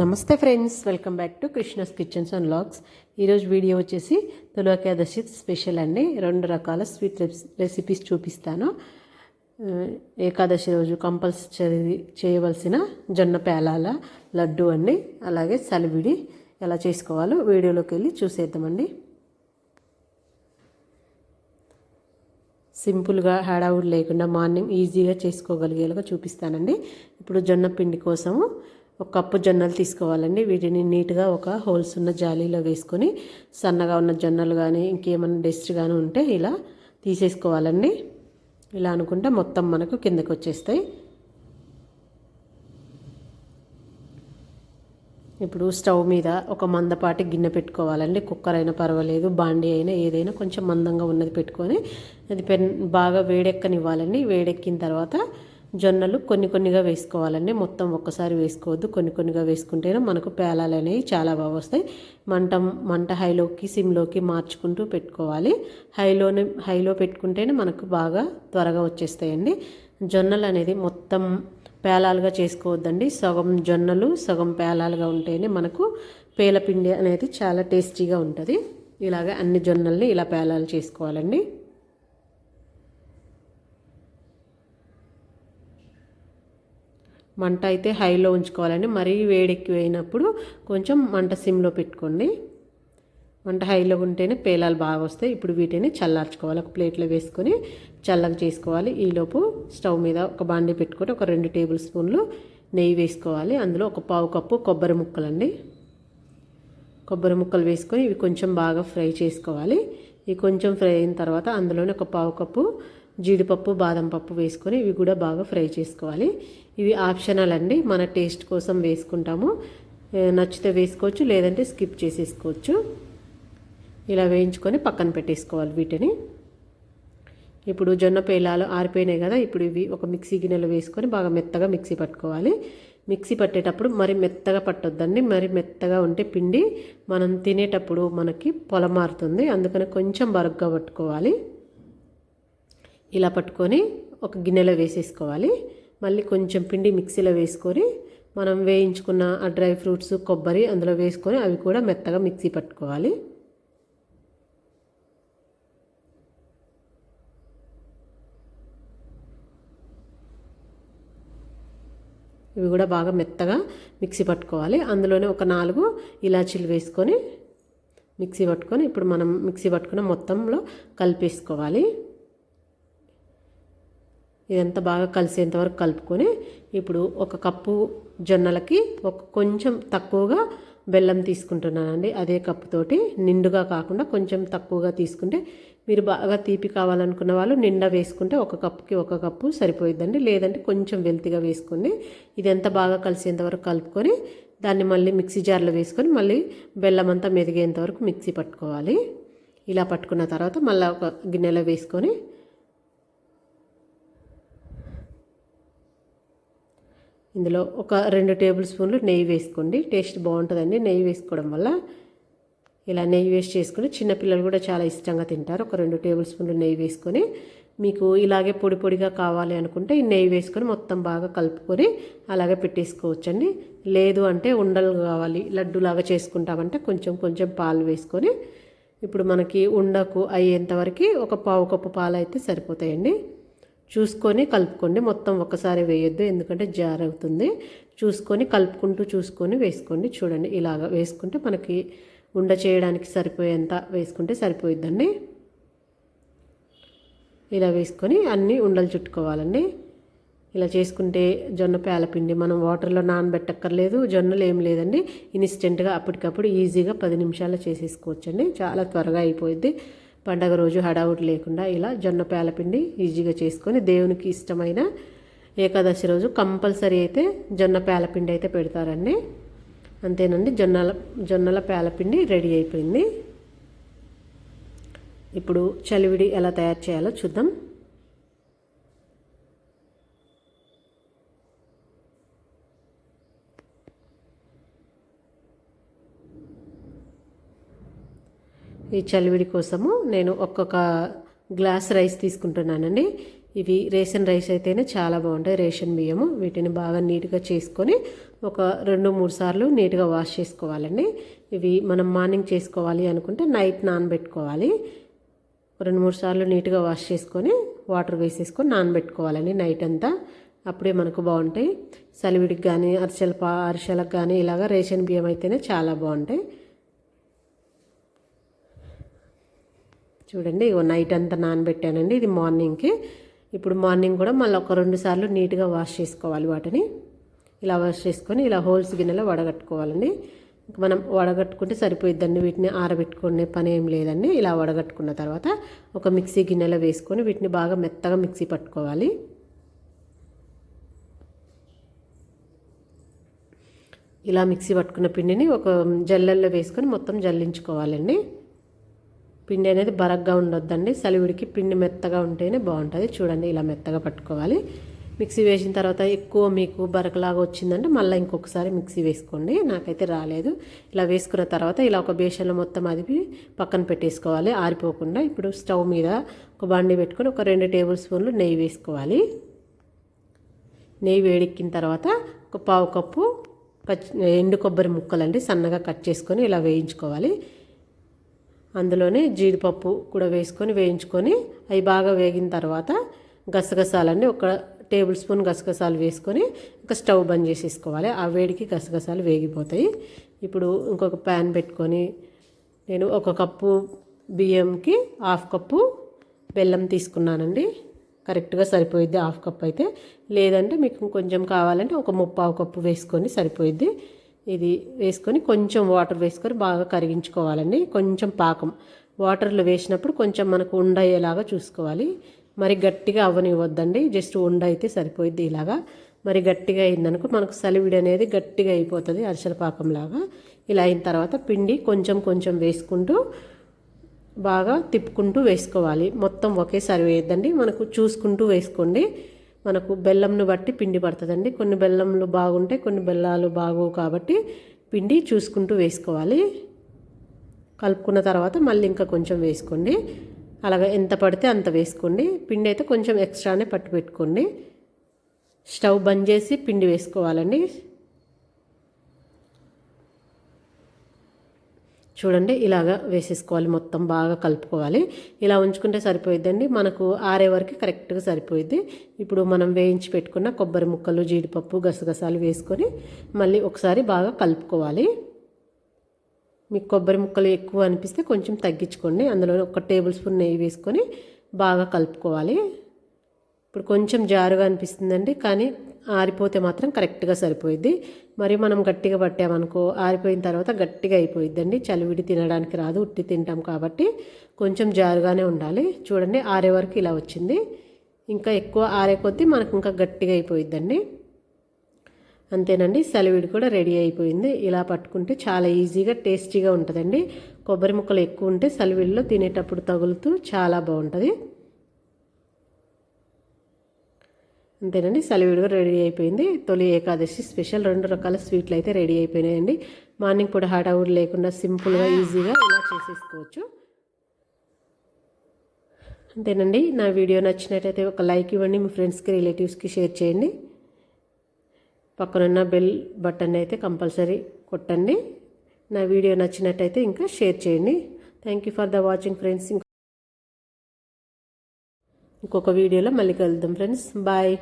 నమస్తే friends welcome back to Krishna's kitchens and logs ఈరోజు video వచ్చేసి తులకాదశి స్పెషల్ అండి. రెండు రకాల స్వీట్ రెసిపీస్ చూపిస్తాను. ఏకాదశి రోజు కంపల్సరీ చేయవలసిన జొన్న పేలాల లడ్డు అండి అలాగే సలివిడి. ఎలా చేసుకోవాలో వీడియోలోకి వెళ్ళి చూసేద్దామండి. సింపుల్గా హ్యాడావుడ్ లేకుండా మార్నింగ్ ఈజీగా చేసుకోగలిగేలాగా చూపిస్తానండి. ఇప్పుడు జొన్న పిండి కోసము ఒక కప్పు జొన్నలు తీసుకోవాలండి. వీటిని నీట్గా ఒక హోల్స్ ఉన్న జాలీలో వేసుకొని సన్నగా ఉన్న జొన్నలు కానీ ఇంకేమైనా డస్ట్ కానీ ఉంటే ఇలా తీసేసుకోవాలండి. ఇలా అనుకుంటే మొత్తం మనకు కిందకి వచ్చేస్తాయి ఇప్పుడు స్టవ్ మీద ఒక మందపాటి గిన్నె పెట్టుకోవాలండి. కుక్కర్ అయినా పర్వాలేదు బాండీ అయినా ఏదైనా కొంచెం మందంగా ఉన్నది పెట్టుకొని అది పెన్ బాగా వేడెక్కనివ్వాలండి. వేడెక్కిన తర్వాత జొన్నలు కొన్ని కొన్నిగా వేసుకోవాలండి. మొత్తం ఒక్కసారి వేసుకోవద్దు. కొన్ని కొన్నిగా వేసుకుంటేనే మనకు పేలాలు అనేవి చాలా బాగా వస్తాయి. మంట మంట హైలోకి సిమ్లోకి మార్చుకుంటూ పెట్టుకోవాలి. హైలోనే హైలో పెట్టుకుంటేనే మనకు బాగా త్వరగా వచ్చేస్తాయండి. జొన్నలు అనేది మొత్తం పేలాలుగా చేసుకోవద్దండి. సగం జొన్నలు సగం పేలాలుగా ఉంటేనే మనకు పేలపిండి అనేది చాలా టేస్టీగా ఉంటుంది. ఇలాగ అన్ని జొన్నల్ని ఇలా పేలాలు చేసుకోవాలండి. మంట అయితే హైలో ఉంచుకోవాలండి. మరీ వేడెక్కిపోయినప్పుడు కొంచెం మంట సిమ్లో పెట్టుకోండి. మంట హైలో ఉంటేనే పేలాలు బాగా వస్తాయి. ఇప్పుడు వీటిని చల్లార్చుకోవాలి. ఒక ప్లేట్లో వేసుకొని చల్లగా చేసుకోవాలి. ఈలోపు స్టవ్ మీద ఒక బాండి పెట్టుకొని ఒక రెండు టేబుల్ స్పూన్లు నెయ్యి వేసుకోవాలి. అందులో ఒక పావు కప్పు కొబ్బరి ముక్కలండి. కొబ్బరి ముక్కలు వేసుకొని ఇవి కొంచెం బాగా ఫ్రై చేసుకోవాలి. ఇవి కొంచెం ఫ్రై అయిన తర్వాత అందులోనే ఒక పావు కప్పు జీడిపప్పు బాదం పప్పు వేసుకొని ఇవి కూడా బాగా ఫ్రై చేసుకోవాలి. ఇవి ఆప్షనల్ అండి. మన టేస్ట్ కోసం వేసుకుంటాము. నచ్చితే వేసుకోవచ్చు లేదంటే స్కిప్ చేసేసుకోవచ్చు. ఇలా వేయించుకొని పక్కన పెట్టేసుకోవాలి వీటిని. ఇప్పుడు జొన్న పేలాలు ఆరిపోయినాయి కదా ఇప్పుడు ఇవి ఒక మిక్సీ గిన్నెలో వేసుకొని బాగా మెత్తగా మిక్సీ పట్టుకోవాలి. మిక్సీ పట్టేటప్పుడు మరి మెత్తగా పట్టొద్దండి. మరి మెత్తగా ఉంటే పిండి మనం తినేటప్పుడు మనకి పొలమారుతుంది. అందుకని కొంచెం బరుగ్గా పట్టుకోవాలి. ఇలా పట్టుకొని ఒక గిన్నెలో వేసేసుకోవాలి. మళ్ళీ కొంచెం పిండి మిక్సీలో వేసుకొని మనం వేయించుకున్న ఆ డ్రై ఫ్రూట్స్ కొబ్బరి అందులో వేసుకొని అవి కూడా మెత్తగా మిక్సీ పట్టుకోవాలి. ఇవి కూడా బాగా మెత్తగా మిక్సీ పట్టుకోవాలి. అందులోనే ఒక నాలుగు ఇలాచీలు వేసుకొని మిక్సీ పట్టుకొని ఇప్పుడు మనం మిక్సీ పట్టుకున్న మొత్తంలో కలిపేసుకోవాలి. ఇదంతా బాగా కలిసేంత వరకు కలుపుకొని ఇప్పుడు ఒక కప్పు జొన్నలకి ఒక కొంచెం తక్కువగా బెల్లం తీసుకుంటున్నానండి. అదే కప్పుతోటి నిండుగా కాకుండా కొంచెం తక్కువగా తీసుకుంటే మీరు బాగా తీపి కావాలనుకున్న వాళ్ళు నిండా వేసుకుంటే ఒక కప్పుకి ఒక కప్పు సరిపోయిద్దండి. లేదంటే కొంచెం వెల్తిగా వేసుకోండి. ఇదంతా బాగా కలిసేంత వరకు కలుపుకొని దాన్ని మళ్ళీ మిక్సీ జార్లో వేసుకొని మళ్ళీ బెల్లం అంతా మెదిగేంత వరకు మిక్సీ పట్టుకోవాలి. ఇలా పట్టుకున్న తర్వాత మళ్ళీ ఒక గిన్నెలో వేసుకొని ఇందులో ఒక రెండు టేబుల్ స్పూన్లు నెయ్యి వేసుకోండి. టేస్ట్ బాగుంటుందండి. నెయ్యి వేసుకోవడం వల్ల ఇలా నెయ్యి వేస్ట్ చేసుకుని చిన్నపిల్లలు కూడా చాలా ఇష్టంగా తింటారు. ఒక రెండు టేబుల్ స్పూన్లు నెయ్యి వేసుకొని మీకు ఇలాగే పొడి పొడిగా కావాలి అనుకుంటే ఈ నెయ్యి వేసుకొని మొత్తం బాగా కలుపుకొని అలాగే పెట్టేసుకోవచ్చండి. లేదు అంటే ఉండలు కావాలి. లడ్డులాగా చేసుకుంటామంటే కొంచెం కొంచెం పాలు వేసుకొని ఇప్పుడు మనకి ఉండకు అయ్యేంతవరకు ఒక పావు కప్పు పాలు అయితే సరిపోతాయండి. చూసుకొని కలుపుకోండి. మొత్తం ఒకసారి వేయొద్దు ఎందుకంటే జార్ అవుతుంది చూసుకొని కలుపుకుంటూ చూసుకొని వేసుకోండి. చూడండి ఇలాగ వేసుకుంటే మనకి ఉండ చేయడానికి సరిపోయేంత వేసుకుంటే సరిపోయిద్దండి. ఇలా వేసుకొని అన్నీ ఉండలు చుట్టుకోవాలండి. ఇలా చేసుకుంటే జొన్న పేలపిండి మనం వాటర్లో నానబెట్టక్కర్లేదు జొన్నలు ఏం లేదండి. ఇన్స్టెంట్గా అప్పటికప్పుడు ఈజీగా పది నిమిషాల్లో చేసేసుకోవచ్చండి. చాలా త్వరగా అయిపోయింది పండగ రోజు హడావుడి లేకుండా ఇలా జొన్న పేలపిండి ఈజీగా చేసుకొని దేవునికి ఇష్టమైన ఏకాదశి రోజు కంపల్సరీ అయితే జొన్న పేలపిండి అయితే పెడతారండి. అంతేనండి జొన్నల జొన్నల పేలపిండి రెడీ అయిపోయింది. ఇప్పుడు చలివిడి ఎలా తయారు చేయాలో చూద్దాం. ఈ చలివిడి కోసము నేను ఒక్కొక్క గ్లాస్ రైస్ తీసుకుంటున్నానండి. ఇవి రేషన్ రైస్ అయితేనే చాలా బాగుంటాయి రేషన్ బియ్యము. వీటిని బాగా నీట్గా చేసుకొని ఒక రెండు మూడు సార్లు నీట్గా వాష్ చేసుకోవాలండి. ఇవి మనం మార్నింగ్ చేసుకోవాలి అనుకుంటే నైట్ నానబెట్టుకోవాలి. రెండు మూడు సార్లు నీట్గా వాష్ చేసుకొని వాటర్ వేసేసుకొని నానబెట్టుకోవాలండి నైట్ అంతా. అప్పుడే మనకు బాగుంటాయి. సలివిడికి కానీ అరిసెల పా అరిసెలకు కానీ ఇలాగ రేషన్ బియ్యం అయితేనే చాలా బాగుంటాయి. చూడండి ఇగో నైట్ అంతా నానబెట్టానండి ఇది మార్నింగ్కి ఇప్పుడు మార్నింగ్ కూడా మళ్ళీ ఒక రెండు సార్లు నీట్గా వాష్ చేసుకోవాలి వాటిని. ఇలా వాష్ చేసుకొని ఇలా హోల్స్ గిన్నెలో వడగట్టుకోవాలండి. మనం వడగట్టుకుంటే సరిపోయిద్దండి వీటిని ఆరబెట్టుకునే పని ఏం లేదండి. ఇలా వడగట్టుకున్న తర్వాత ఒక మిక్సీ గిన్నెలో వేసుకొని వీటిని బాగా మెత్తగా మిక్సీ పట్టుకోవాలి. ఇలా మిక్సీ పట్టుకున్న పిండిని ఒక జల్లెల్లో వేసుకొని మొత్తం జల్లించుకోవాలండి. పిండి అనేది బరగ్గా ఉండొద్దండి. సలివిడికి పిండి మెత్తగా ఉంటేనే బాగుంటుంది. చూడండి ఇలా మెత్తగా పట్టుకోవాలి. మిక్సీ వేసిన తర్వాత ఎక్కువ మీకు బరకలాగా వచ్చిందంటే మళ్ళీ ఇంకొకసారి మిక్సీ వేసుకోండి. నాకైతే రాలేదు. ఇలా వేసుకున్న తర్వాత ఇలా ఒక బేషన్లో మొత్తం అదిపి పక్కన పెట్టేసుకోవాలి. ఆరిపోకుండా ఇప్పుడు స్టవ్ మీద ఒక బండి పెట్టుకొని ఒక రెండు టేబుల్ స్పూన్లు నెయ్యి వేసుకోవాలి. నెయ్యి వేడెక్కిన తర్వాత ఒక పావు కప్పు పచ్చి ఎండు కొబ్బరి ముక్కలండి సన్నగా కట్ చేసుకొని ఇలా వేయించుకోవాలి. అందులోనే జీడిపప్పు కూడా వేసుకొని వేయించుకొని అవి బాగా వేగిన తర్వాత గసగసాలన్నీ ఒక టేబుల్ స్పూన్ గసగసాలు వేసుకొని ఇంకా స్టవ్ బంద్ చేసేసుకోవాలి. ఆ వేడికి గసగసాలు వేగిపోతాయి. ఇప్పుడు ఇంకొక ప్యాన్ పెట్టుకొని నేను ఒక కప్పు బియ్యంకి హాఫ్ కప్పు బెల్లం తీసుకున్నానండి. కరెక్ట్గా సరిపోయిద్ది హాఫ్ కప్ అయితే. లేదంటే మీకు కొంచెం కావాలంటే ఒక ముప్పావు కప్పు వేసుకొని సరిపోయిద్ది. ఇది వేసుకొని కొంచెం వాటర్ వేసుకొని బాగా కరిగించుకోవాలండి. కొంచెం పాకం. వాటర్లో వేసినప్పుడు కొంచెం మనకు ఉండయ్యేలాగా చూసుకోవాలి. మరి గట్టిగా అవ్వనివ్వద్దండి జస్ట్ ఉండ అయితే సరిపోయిద్ది ఇలాగా. మరి గట్టిగా అయిందనుకో మనకు సలివిడి అనేది గట్టిగా అయిపోతుంది అరిసెల పాకంలాగా. ఇలా అయిన తర్వాత పిండి కొంచెం కొంచెం వేసుకుంటూ బాగా తిప్పుకుంటూ వేసుకోవాలి. మొత్తం ఒకేసారి వేయద్దండి. మనకు చూసుకుంటూ వేసుకోండి. మనకు బెల్లంను బట్టి పిండి పడుతుందండి. కొన్ని బెల్లంలు బాగుంటాయి కొన్ని బెల్లాలు బాగోవు కాబట్టి పిండి చూసుకుంటూ వేసుకోవాలి. కలుపుకున్న తర్వాత మళ్ళీ ఇంకా కొంచెం వేసుకోండి. అలాగా ఎంత పడితే అంత వేసుకోండి. పిండి అయితే కొంచెం ఎక్స్ట్రానే పట్టు పెట్టుకోండి. స్టవ్ బంద్ చేసి పిండి వేసుకోవాలండి. చూడండి ఇలాగా వేసేసుకోవాలి. మొత్తం బాగా కలుపుకోవాలి. ఇలా ఉంచుకుంటే సరిపోయిద్దండి. మనకు ఆరే వరకు కరెక్ట్గా సరిపోయిద్ది. ఇప్పుడు మనం వేయించి పెట్టుకున్న కొబ్బరి ముక్కలు జీడిపప్పు గసగసాలు వేసుకొని మళ్ళీ ఒకసారి బాగా కలుపుకోవాలి. మీకు కొబ్బరి ముక్కలు ఎక్కువ అనిపిస్తే కొంచెం తగ్గించుకోండి. అందులో ఒక టేబుల్ స్పూన్ నెయ్యి వేసుకొని బాగా కలుపుకోవాలి. ఇప్పుడు కొంచెం జారుగా అనిపిస్తుందండి కానీ ఆరిపోతే మాత్రం కరెక్ట్గా సరిపోయిద్ది. మరి మనం గట్టిగా పట్టామనుకో ఆరిపోయిన తర్వాత గట్టిగా అయిపోయిద్దండి. చలివిడి తినడానికి రాదు ఉట్టి తింటాం కాబట్టి కొంచెం జారుగానే ఉండాలి. చూడండి ఆరే వరకు ఇలా వచ్చింది. ఇంకా ఎక్కువ ఆరే కొద్దీ మనకు ఇంకా గట్టిగా అయిపోయిద్దండి. అంతేనండి సలివిడి కూడా రెడీ అయిపోయింది. ఇలా పట్టుకుంటే చాలా ఈజీగా టేస్టీగా ఉంటుందండి. కొబ్బరి ముక్కలు ఎక్కువ ఉంటే సలివిడిలో తినేటప్పుడు తగులుతూ చాలా బాగుంటుంది. అంతేనండి. సలివిడిగా రెడీ అయిపోయింది. తొలి ఏకాదశి స్పెషల్ రెండు రకాల స్వీట్లు అయితే రెడీ అయిపోయినాయండి. మార్నింగ్ పూట హడావుడి లేకుండా సింపుల్గా ఈజీగా ఇలా చేసేసుకోవచ్చు. అంతేనండి. నా వీడియో నచ్చినట్టయితే ఒక లైక్ ఇవ్వండి. మీ ఫ్రెండ్స్కి రిలేటివ్స్కి షేర్ చేయండి. పక్కనున్న బెల్ బటన్ అయితే కంపల్సరీ కొట్టండి. నా వీడియో నచ్చినట్టయితే ఇంకా షేర్ చేయండి. Thank you for the watching friends ఇంకొక వీడియోలో మళ్ళీ కలుద్దాం ఫ్రెండ్స్. బాయ్.